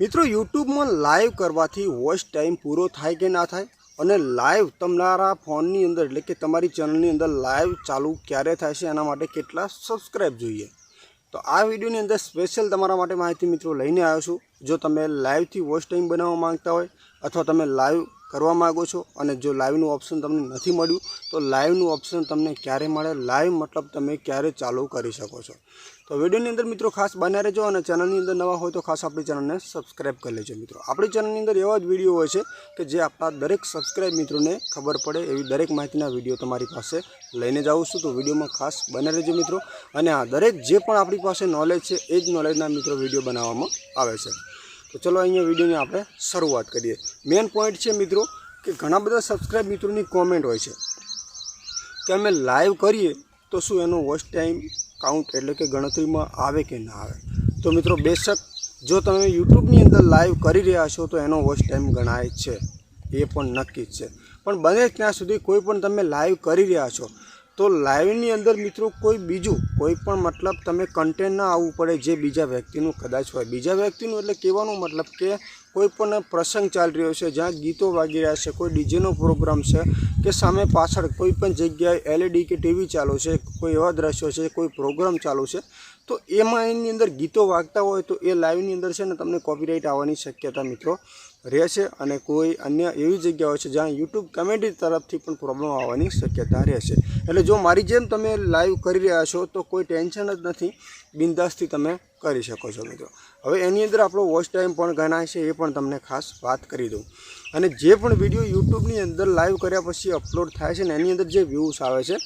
મિત્રો, યુટ્યુબમાં લાઈવ કરવાથી વોચ ટાઈમ પૂરો થાય કે ના થાય? અને લાઈવ તમારા ફોનની અંદર, એટલે કે તમારી ચેનલની અંદર લાઈવ ચાલુ ક્યારે થાય છે એના માટે કેટલા સબસ્ક્રાઈબ જોઈએ? તો આ વિડીયોની અંદર સ્પેશિયલ તમારા માટે માહિતી મિત્રો લઈને આવ્યો છું. જો તમે લાઈવથી વોચ ટાઈમ બનાવવા માંગતા હોય અથવા તમે લાઈવ કરવા માગો છો અને જો લાઈવનું ઓપ્શન તમને નથી મળ્યું, તો લાઈવનું ઓપ્શન તમને ક્યારે મળે? લાઈવ મતલબ તમે ક્યારે ચાલુ કરી શકો છો. તો વિડીયોની અંદર મિત્રો ખાસ બન્યા રહેજો અને ચેનલની અંદર નવા હોય તો ખાસ આપણી ચેનલને સબસ્ક્રાઈબ કરી લેજો મિત્રો. આપણી ચેનલની અંદર એવા જ વીડિયો હોય છે કે જે આપણા દરેક સબસ્ક્રાઈબ મિત્રોને ખબર પડે એવી દરેક માહિતીના વીડિયો તમારી પાસે લઈને જાઉં છું. તો વિડીયોમાં ખાસ બન્યા રહેજો મિત્રો. અને આ દરેક જે પણ આપણી પાસે નોલેજ છે, એ જ નોલેજના મિત્રો વીડિયો બનાવવામાં આવે છે. તો ચલો અહીંયા વિડીયોની આપણે શરૂઆત કરીએ. મેઇન પોઈન્ટ છે મિત્રો કે ઘણા બધા સબસ્ક્રાઈબ મિત્રોની કોમેન્ટ હોય છે. કે અમે લાઈવ કરીએ તો શું એનો વોચ ટાઈમ કાઉન્ટ એટલે કે ગણતરીમાં આવે કે ના આવે? તો મિત્રો બેશક, જો તમે યુટ્યુબની અંદર લાઈવ કરી રહ્યા છો તો એનો વોચ ટાઈમ ગણાય છે. એ પણ નક્કી જ છે. પણ બને ત્યાં સુધી કોઈ પણ તમે લાઈવ કરી રહ્યા છો તો લાઈવની અંદર મિત્રો કોઈ બીજું, કોઈ પણ મતલબ તમે કન્ટેન્ટ ના આવવું પડે જે બીજા વ્યક્તિનું કદાચ હોય. બીજા વ્યક્તિનું એટલે કહેવાનો મતલબ કે કોઈ પણ પ્રસંગ ચાલી રહ્યો છે, જ્યાં ગીતો વાગી રહ્યા છે, કોઈ ડીજેનો પ્રોગ્રામ છે, કે સામે પાછળ કોઈ પણ જગ્યાએ એલઈડી કે ટીવી ચાલુ છે, કોઈ એવા દ્રશ્યો છે, કોઈ પ્રોગ્રામ ચાલુ છે, તો એમાં એની અંદર ગીતો વાગતા હોય તો એ લાઈવની અંદર છે ને તમને કોપીરાઇટ આવવાની શક્યતા મિત્રો. રહે છે અને કોઈ અન્ય એવી જગ્યાઓ છે જ્યાં યુટ્યુબ કમેડી તરફથી પણ પ્રોબ્લેમ આવવાની શક્યતા રહેશે એટલે જો મારી જેમ તમે લાઈવ કરી રહ્યા છો, તો કોઈ ટેન્શન જ નથી. બિંદાસથી તમે કરી શકો છો મિત્રો. હવે એની અંદર આપણો વોચ ટાઈમ પણ ગણાય છે, એ પણ તમને ખાસ વાત કરી દઉં. અને જે પણ વીડિયો યુટ્યુબની અંદર લાઈવ કર્યા પછી અપલોડ થાય છે ને, એની અંદર જે વ્યૂઝ આવે છે,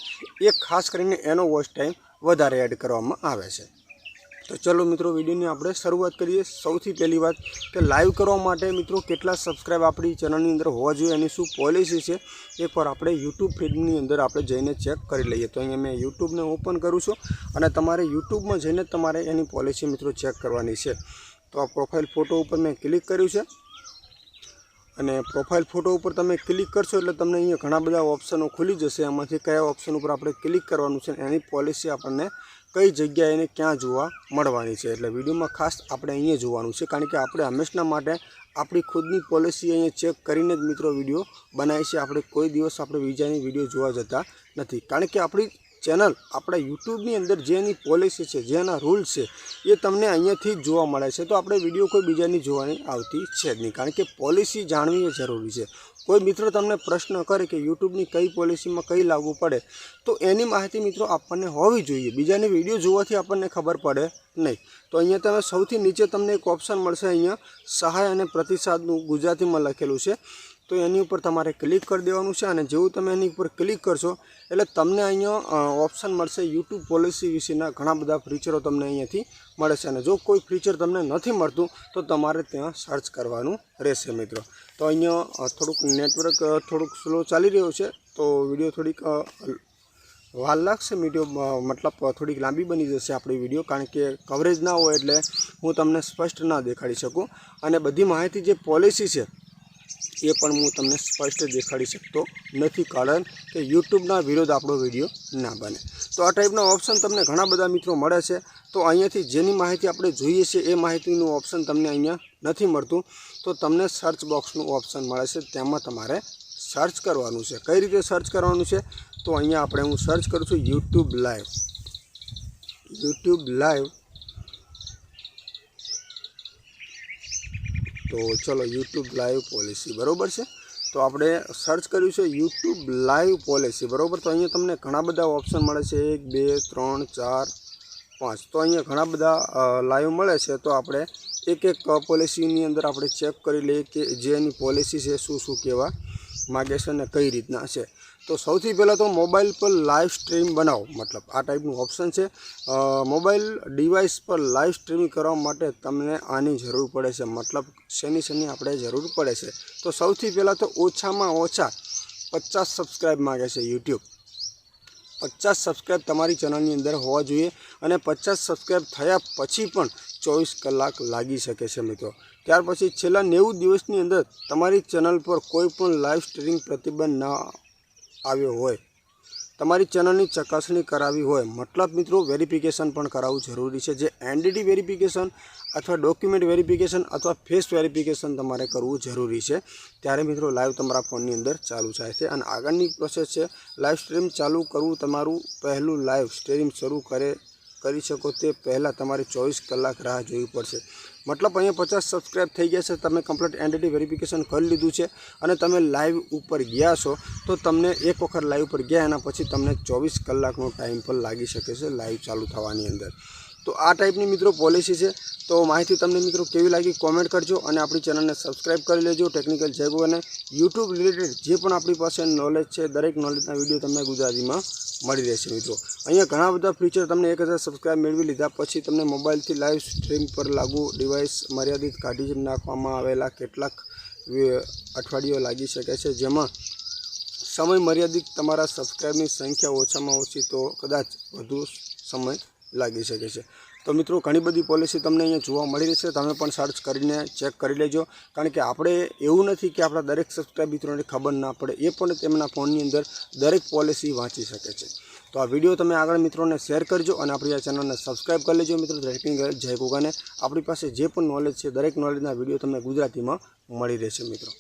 એ ખાસ કરીને એનો વોચ ટાઈમ વધારે એડ કરવામાં આવે છે. તો ચલો મિત્રો, વિડીયોની આપણે શરૂઆત કરીએ. સૌથી પહેલી વાત કે લાઈવ કરવા માટે મિત્રો કેટલા સબસ્ક્રાઈબ આપણી ચેનલની અંદર હોવા જોઈએ એની શું પોલિસી છે એકવાર આપણે યુટ્યુબ ફીડની અંદર આપણે જઈને ચેક કરી લઈએ. તો અહીંયા મેં યુટ્યુબને ઓપન કરું છું અને તમારે યુટ્યુબમાં જઈને તમારે એની પોલિસી મિત્રો ચેક કરવાની છે. તો આ પ્રોફાઇલ ફોટો ઉપર મેં ક્લિક કર્યું છે. અને પ્રોફાઇલ ફોટો ઉપર તમે ક્લિક કરશો એટલે તમને અહીંયા ઘણા બધા ઓપ્શનો ખુલી જશે. એમાંથી કયા ઓપ્શન ઉપર આપણે ક્લિક કરવાનું છે એની પોલિસી આપણને કઈ જગ્યાએ એને ક્યાં જોવા મળવાની છે. એટલે વિડીયોમાં ખાસ આપણે અહીંયા જોવાનું છે, કારણ કે આપણે હંમેશના માટે આપણી ખુદની પોલિસી અહીંયા ચેક કરીને જ મિત્રો વીડિયો બનાવીએ છીએ. આપણે કોઈ દિવસ આપણે બીજાની વીડિયો જોવા જતા નથી. કારણ કે આપણી ચેનલ આપણા યુટ્યુબની અંદર જે એની પોલિસી છે જે એના રૂલ્સ છે, એ તમને અહીંયાથી જ જોવા મળે છે. તો આપણે વીડિયો કોઈ બીજાની જોવાની આવતી છે જ નહીં. કારણ કે પોલિસી જાણવી એ જરૂરી છે. કોઈ મિત્ર તમને પ્રશ્ન કરે કે યુટ્યુબની કઈ પોલિસીમાં કઈ લાગુ પડે, તો એની માહિતી મિત્રો આપણને હોવી જોઈએ. બીજાની વીડિયો જોવાથી આપણને ખબર પડે નહીં. તો અહીંયા તમે સૌથી નીચે તમને એક ઓપ્શન મળશે અહીંયા સહાય અને પ્રતિસાદનું ગુજરાતીમાં લખેલું છે. તો એની ઉપર તમારે ક્લિક કરી દેવાનું છે અને જેવું તમે એની ઉપર ક્લિક કરશો, એટલે તમને અહીંયા ઓપ્શન મળશે યુટ્યુબ પોલિસી વિશેના ઘણા બધા ફીચરો તમને અહીંયાથી મળે છે અને જો કોઈ ફીચર તમને નથી મળતું, તો તમારે ત્યાં સર્ચ કરવાનું રહેશે મિત્રો. તો અહીંયા થોડુંક નેટવર્ક થોડુંક સ્લો ચાલી રહ્યું છે, તો વીડિયો થોડીક વાર લાગશે વીડિયો મતલબ થોડીક લાંબી બની જશે આપણી વીડિયો કારણ કે કવરેજ ના હોય એટલે હું તમને સ્પષ્ટ ના દેખાડી શકું. અને બધી માહિતી જે પોલિસી છે એ પણ હું તમને સ્પષ્ટ દેખાડી શકતો નથી કારણ કે યુટ્યુબના વિરોધ આપણો વીડિયો ના બને. તો આ ટાઈપના ઓપ્શન તમને ઘણા બધા મિત્રો મળે છે. તો અહીંયાથી જેની માહિતી આપણે જોઈએ છે એ માહિતીનું ઓપ્શન તમને અહીંયા નથી મળતું. તો તમને સર્ચ બોક્સનું ઓપ્શન મળે છે. તેમાં તમારે સર્ચ કરવાનું છે. કઈ રીતે સર્ચ કરવાનું છે? તો અહીંયા આપણે હું સર્ચ કરું છું યુટ્યુબ લાઈવ યુટ્યુબ લાઈવ તો ચલો યુટ્યુબ લાઈવ પોલિસી બરાબર છે? તો આપણે સર્ચ કર્યું છે યુટ્યુબ લાઈવ પોલિસી બરાબર? તો અહીંયા તમને ઘણા બધા ઓપ્શન મળે છે. એક, બે, ત્રણ, ચાર, પાંચ. તો અહીંયા ઘણા બધા લાઈવ મળે છે. તો આપણે એક એક પોલિસીની અંદર આપણે ચેક કરી લઈએ કે જે એની પોલિસી છે, શું શું કહેવા માગે છે અને કઈ રીતના છે? તો સૌથી પહેલાં તો મોબાઈલ પર લાઈવ સ્ટ્રીમ બનાવો. મતલબ આ ટાઈપનું ઓપ્શન છે. મોબાઈલ ડિવાઇસ પર લાઈવ સ્ટ્રીમ કરવા માટે તમને આની જરૂર પડે છે. મતલબ શેની શેની આપણે જરૂર પડે છે. તો સૌથી પહેલાં તો ઓછામાં ઓછા પચાસ સબસ્ક્રાઈબ માગે છે યુટ્યુબ. પચાસ સબસ્ક્રાઈબ તમારી ચેનલની અંદર હોવા જોઈએ અને પચાસ સબસ્ક્રાઈબ થયા પછી પણ ચોવીસ કલાક લાગી શકે છે મિત્રો. ત્યાર પછી છેલ્લા નેવું દિવસની અંદર તમારી ચેનલ પર કોઈ પણ લાઈવ સ્ટ્રીમિંગ પ્રતિબંધ ન આવ્યો હોય, તમારી ચેનલની ચકાસણી કરાવી હોય, મતલબ મિત્રો વેરિફિકેશન પણ કરાવવું જરૂરી છે. જે એનડીડી વેરિફિકેશન અથવા ડોક્યુમેન્ટ વેરિફિકેશન અથવા ફેસ વેરિફિકેશન તમારે કરવું જરૂરી છે. ત્યારે મિત્રો લાઈવ તમારા ફોનની અંદર ચાલુ થાય છે અને આગળની પ્રોસેસ છે, લાઈવ સ્ટ્રીમ ચાલુ કરવું. તમારું પહેલું લાઈવ સ્ટ્રીમ શરૂ કરે કરી શકો તે પહેલાં તમારે ચોવીસ કલાક રાહ જોવી પડશે. મતલબ અહીંયા પચાસ સબસ્ક્રાઈબ થઈ ગયા છે, તમે કમ્પ્લીટ એન્ટિટી વેરિફિકેશન કરી લીધું છે અને તમે લાઈવ ઉપર ગયા છો, તો તમને એક વખત લાઈવ ઉપર ગયા એના પછી તમને ચોવીસ કલાકનો ટાઈમ પણ લાગી શકે છે લાઈવ ચાલુ થવાની અંદર. તો આ ટાઈપની મિત્રો પોલિસી છે. તો માહિતી તમને મિત્રો કેવી લાગી કોમેન્ટ કરજો અને આપણી ચેનલને સબસ્ક્રાઈબ કરી લેજો. ટેકનિકલ જેગો અને યુટ્યુબ રિલેટેડ જે પણ આપણી પાસે નોલેજ છે, દરેક નોલેજના વીડિયો તમને ગુજરાતીમાં મળી રહેશે મિત્રો. અહીંયા ઘણા બધા ફીચર તમને એક હજાર સબસ્ક્રાઈબ મેળવી લીધા. પછી તમને મોબાઈલથી લાઈવ સ્ટ્રીમ પર લાગુ ડિવાઇસ મર્યાદિત કાઢી નાખવામાં આવેલા કેટલાક અઠવાડિયો લાગી શકે છે. જેમાં સમય મર્યાદિત તમારા સબસ્ક્રાઈબની સંખ્યા ઓછામાં ઓછી તો કદાચ વધુ સમય લાગી શકે છે. તો મિત્રો, ઘણી બધી પોલિસી તમને અહીંયા જોવા મળી રહેશે. તમે પણ સર્ચ કરીને ચેક કરી લેજો. કારણ કે આપણે એવું નથી કે આપણા દરેક સબસ્ક્રાઈબ મિત્રોને ખબર ના પડે. એ પણ તેમના ફોનની અંદર દરેક પોલિસી વાંચી શકે છે. તો આ વીડિયો તમે આગળ મિત્રોને શેર કરજો અને આપણી આ ચેનલને સબસ્ક્રાઈબ કરી લેજો મિત્રો. રેટિંગ જય ગોગાને. આપણી પાસે જે પણ નોલેજ છે, દરેક નોલેજના વીડિયો તમને ગુજરાતીમાં મળી રહેશે મિત્રો.